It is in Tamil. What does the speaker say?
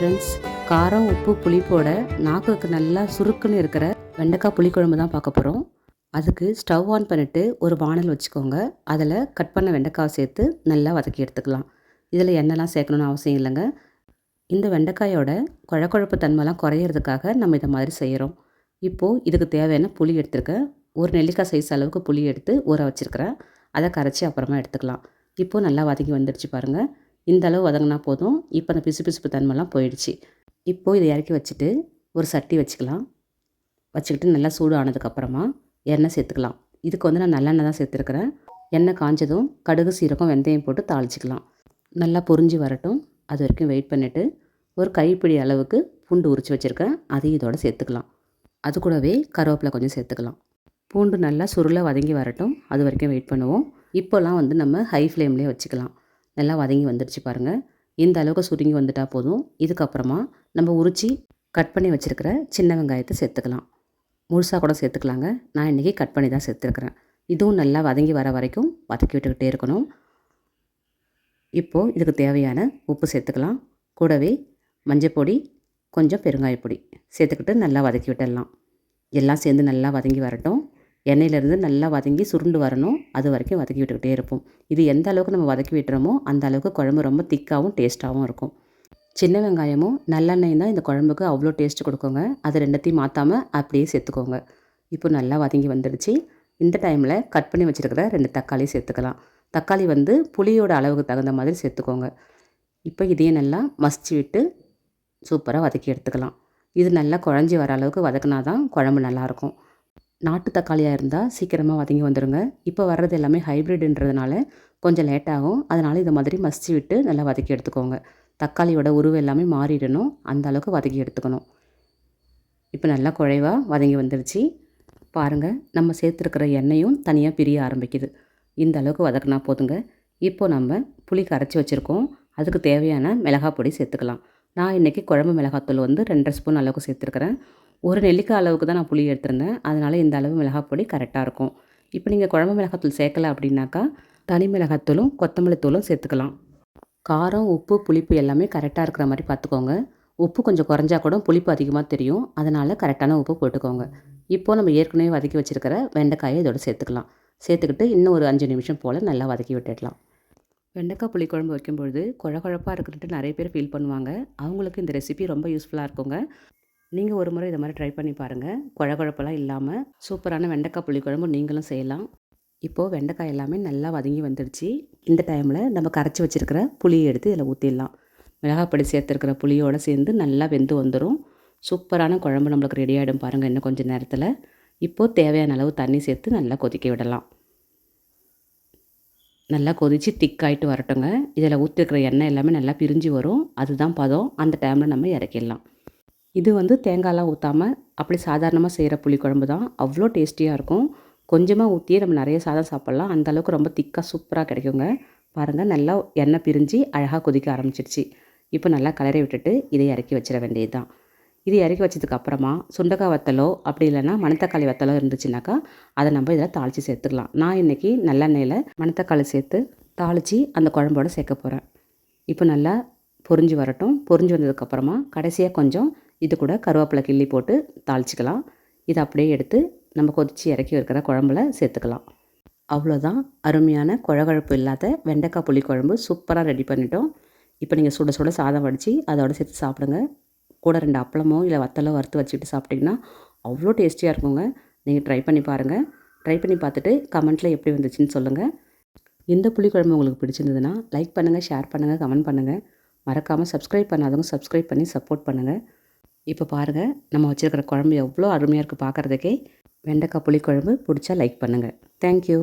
ஃப்ரெண்ட்ஸ் காரம் உப்பு புளிப்போட நாக்குக்கு நல்லா சுருக்குன்னு இருக்கிற வெண்டைக்காய் புளிக்குழம்பு தான் பார்க்க போகிறோம் அதுக்கு ஸ்டவ் ஆன் பண்ணிவிட்டு ஒரு வானல் வச்சுக்கோங்க. அதில் கட் பண்ண வெண்டைக்காய் சேர்த்து நல்லா வதக்கி எடுத்துக்கலாம். இதில் எண்ணெய்லாம் சேர்க்கணுன்னு அவசியம் இல்லைங்க. இந்த வெண்டைக்காயோட குழக்குழப்பு தன்மைலாம் குறையிறதுக்காக நம்ம இதை மாதிரி செய்கிறோம் இப்போது இதுக்கு தேவையான புளி எடுத்துருக்கேன். ஒரு நெல்லிக்காய் சைஸ் அளவுக்கு புளி எடுத்து ஊற வச்சுருக்கிறேன். அதை கரைச்சி அப்புறமா எடுத்துக்கலாம். இப்போது நல்லா வதக்கி வந்துடுச்சு பாருங்கள் இந்த அளவு வதங்கினா போதும். இப்போ அந்த பிசு பிசுப்பு தன்மைலாம் போயிடுச்சு. இப்போது இதை இறக்கி வச்சுட்டு ஒரு சட்டி வச்சுக்கலாம். வச்சுக்கிட்டு நல்லா சூடு ஆனதுக்கப்புறமா எண்ணெய் சேர்த்துக்கலாம். இதுக்கு வந்து நான் நல்லெண்ணெய் தான் சேர்த்துருக்குறேன். எண்ணெய் காஞ்சதும் கடுகு சீரகம் வெந்தயம் போட்டு தாளிச்சிக்கலாம். நல்லா பொறிஞ்சி வரட்டும். அது வரைக்கும் வெயிட் பண்ணிவிட்டு ஒரு கைப்பிடி அளவுக்கு பூண்டு உரித்து வச்சுருக்கேன். அதையும் இதோடு சேர்த்துக்கலாம். அது கூடவே கருவேப்பிலை கொஞ்சம் சேர்த்துக்கலாம். பூண்டு நல்லா சுருளை வதங்கி வரட்டும். அது வரைக்கும் வெயிட் பண்ணுவோம். இப்போல்லாம் வந்து நம்ம ஹை ஃப்ளேம்லேயே வச்சுக்கலாம். நல்லா வதங்கி வந்துடுச்சு பாருங்கள் இந்த அளவுக்கு சுருங்கி வந்துட்டால் போதும். இதுக்கப்புறமா நம்ம உரித்து கட் பண்ணி வச்சுருக்கிற சின்ன வெங்காயத்தை சேர்த்துக்கலாம். முழுசாக கூட சேர்த்துக்கலாங்க. நான் இன்றைக்கி கட் பண்ணி தான் சேர்த்துருக்குறேன். இதுவும் நல்லா வதங்கி வர வரைக்கும் வதக்கி விட்டுக்கிட்டே இருக்கணும். இப்போது இதுக்கு தேவையான உப்பு சேர்த்துக்கலாம். கூடவே மஞ்சப்பொடி கொஞ்சம் பெருங்காயப்பொடி சேர்த்துக்கிட்டு நல்லா வதக்கி விட்டுடலாம். எல்லாம் சேர்ந்து நல்லா வதங்கி வரட்டும். எண்ணெயிலேருந்து நல்லா வதங்கி சுருண்டு வரணும். அது வரைக்கும் வதக்கி விட்டுக்கிட்டே இருப்போம். இது எந்த அளவுக்கு நம்ம வதக்கி விட்டுறோமோ அந்த அளவுக்கு குழம்பு ரொம்ப திக்காகவும் டேஸ்ட்டாகவும் இருக்கும். சின்ன வெங்காயமும் நல்லெண்ணெயும் தான் இந்த குழம்புக்கு அவ்வளோ டேஸ்ட் கொடுக்குங்க. அது ரெண்டத்தையும் மாற்றாமல் அப்படியே சேர்த்துக்கோங்க. இப்போ நல்லா வதங்கி வந்துடுச்சு. இந்த டைமில் கட் பண்ணி வச்சுருக்கிற ரெண்டு தக்காளி சேர்த்துக்கலாம். தக்காளி வந்து புளியோட அளவுக்கு தகுந்த மாதிரி சேர்த்துக்கோங்க. இப்போ இதையும் நல்லா மசிச்சு விட்டு சூப்பராக வதக்கி எடுத்துக்கலாம். இது நல்லா குழஞ்சி வர அளவுக்கு வதக்குனா தான் குழம்பு நல்லாயிருக்கும் நாட்டு தக்காளியாக இருந்தால் சீக்கிரமாக வதங்கி வந்துடுங்க இப்போ வர்றது எல்லாமே ஹைப்ரிட்ன்றதுனால கொஞ்சம் லேட்டாகும் அதனால் இதை மாதிரி மசிச்சு விட்டு நல்லா வதக்கி எடுத்துக்கோங்க. தக்காளியோட உருவம் எல்லாமே மாறிடணும். அந்த அளவுக்கு வதக்கி எடுத்துக்கணும். இப்போ நல்லா குழைவாக வதங்கி வந்துடுச்சு பாருங்கள் நம்ம சேர்த்துருக்கிற எண்ணெயும் தனியாக பிரிய ஆரம்பிக்குது. இந்த அளவுக்கு வதக்குனா போதுங்க. இப்போது நம்ம புளி கரைச்சி வச்சுருக்கோம். அதுக்கு தேவையான மிளகாய் பொடி சேர்த்துக்கலாம். நான் இன்றைக்கி குழம்பு மிளகாத்தூள் வந்து ரெண்டரை ஸ்பூன் அளவுக்கு சேர்த்துருக்குறேன். ஒரு நெல்லிக்காய் அளவுக்கு தான் நான் புளி எடுத்திருந்தேன். அதனால் இந்த அளவு மிளகாய் பொடி கரெக்டாக இருக்கும். இப்போ நீங்கள் குழம்பு மிளகாத்தூள் சேர்க்கலை அப்படின்னாக்கா தனி மிளகாத்தூளும் கொத்தமல்லி தூளும் சேர்த்துக்கலாம். காரம் உப்பு புளிப்பு எல்லாமே கரெக்டாக இருக்கிற மாதிரி பார்த்துக்கோங்க. உப்பு கொஞ்சம் குறைஞ்சா கூட புளிப்பு அதிகமாக தெரியும். அதனால் கரெக்டான உப்பு போட்டுக்கோங்க. இப்போது நம்ம ஏற்கனவே வதக்கி வச்சுருக்கிற வெண்டைக்காயை இதோட சேர்த்துக்கலாம். சேர்த்துக்கிட்டு இன்னும் ஒரு அஞ்சு நிமிஷம் போல் நல்லா வதக்கி விட்டுடலாம். வெண்டைக்காய் புளிக்குழம்பு வைக்கும்பொழுது குழகுழப்பாக இருக்குன்ட்டு நிறைய பேர் ஃபீல் பண்ணுவாங்க. அவங்களுக்கு இந்த ரெசிபி ரொம்ப யூஸ்ஃபுல்லாக இருக்குங்க. நீங்கள் ஒரு முறை இதை மாதிரி ட்ரை பண்ணி பாருங்கள் குழ குழப்பெல்லாம் இல்லாமல் சூப்பரான வெண்டைக்காய் புளிக்குழம்பு நீங்களும் செய்யலாம். இப்போது வெண்டைக்காய் எல்லாமே நல்லா வதங்கி வந்துடுச்சு. இந்த டைமில் நம்ம கரைச்சி வச்சுருக்கிற புளியை எடுத்து இதில் ஊற்றிடலாம் மிளகாப்பொடி சேர்த்துருக்கிற புளியோடு சேர்ந்து நல்லா வெந்து வந்துடும் சூப்பரான குழம்பு நம்மளுக்கு ரெடி ஆகிடும் பாருங்கள் இன்னும் கொஞ்சம் நேரத்தில். இப்போது தேவையான அளவு தண்ணி சேர்த்து நல்லா கொதிக்க விடலாம். நல்லா கொதித்து திக்காயிட்டு வரட்டுங்க. இதில் ஊற்றிருக்கிற எண்ணெய் எல்லாமே நல்லா பிரிஞ்சு வரும். அதுதான் பதம். அந்த டைமில் நம்ம இறக்கிடலாம். இது வந்து தேங்காய்லாம் ஊற்றாமல் அப்படி சாதாரணமாக செய்கிற புளிக்குழம்பு தான். அவ்வளோ டேஸ்டியாக இருக்கும். கொஞ்சமாக ஊற்றியே நம்ம நிறைய சாதம் சாப்பிட்லாம். அந்தளவுக்கு ரொம்ப திக்காக சூப்பராக கிடைக்குங்க. பாருங்கள் நல்லா எண்ணெய் பிரிஞ்சு அழகாக கொதிக்க ஆரம்பிச்சிடுச்சு இப்போ நல்லா கலரை விட்டுட்டு இதை இறக்கி வச்சிட வேண்டியது தான் இது இறக்கி வச்சதுக்கு அப்புறமா சுண்டக்காய் வத்தலோ அப்படி இல்லைன்னா மணத்தக்காளி வத்தலோ இருந்துச்சுனாக்கா அதை நம்ம இதில் தாளித்து சேர்த்துக்கலாம். நான் இன்றைக்கி நல்லெண்ணெயில் மணத்தக்காளி சேர்த்து தாளித்து அந்த குழம்போட சேர்க்க போகிறேன் இப்போ நல்லா பொரிஞ்சு வரட்டும். பொரிஞ்சு வந்ததுக்கப்புறமா கடைசியாக கொஞ்சம் இது கூட கருவேப்பிலை கிள்ளி போட்டு தாளிச்சிக்கலாம். இதை அப்படியே எடுத்து நம்ம கொதித்து இறக்கி வைக்கிற குழம்புல சேர்த்துக்கலாம். அவ்வளோதான் அருமையான குழகுழப்பு இல்லாத வெண்டைக்காய் புளி குழம்பு சூப்பராக ரெடி பண்ணிட்டோம். இப்போ நீங்கள் சுட சுட சாதம் வடித்து அதோட சேர்த்து சாப்பிடுங்க. கூட ரெண்டு அப்பளமோ இல்லை வத்தலோ வறுத்து வச்சுட்டு சாப்பிட்டிங்கன்னா அவ்வளோ டேஸ்டியாக இருக்குங்க. நீங்கள் ட்ரை பண்ணி பாருங்கள் ட்ரை பண்ணி பார்த்துட்டு கமெண்ட்டில் எப்படி வந்துச்சுன்னு சொல்லுங்கள் இந்த புளிக்குழம்பு உங்களுக்கு பிடிச்சிருந்ததுன்னா லைக் பண்ணுங்கள் ஷேர் பண்ணுங்கள் கமெண்ட் பண்ணுங்கள் மறக்காமல் சப்ஸ்கிரைப் பண்ணாதவங்க சப்ஸ்கிரைப் பண்ணி சப்போர்ட் பண்ணுங்கள் இப்போ பாருங்கள் நம்ம வச்சுருக்கிற குழம்பு எவ்வளோ அருமையாக இருக்குது பார்க்குறதுக்கே. வெண்டைக்காய் புளிக்குழம்பு பிடிச்சா லைக் பண்ணுங்கள் தேங்க்யூ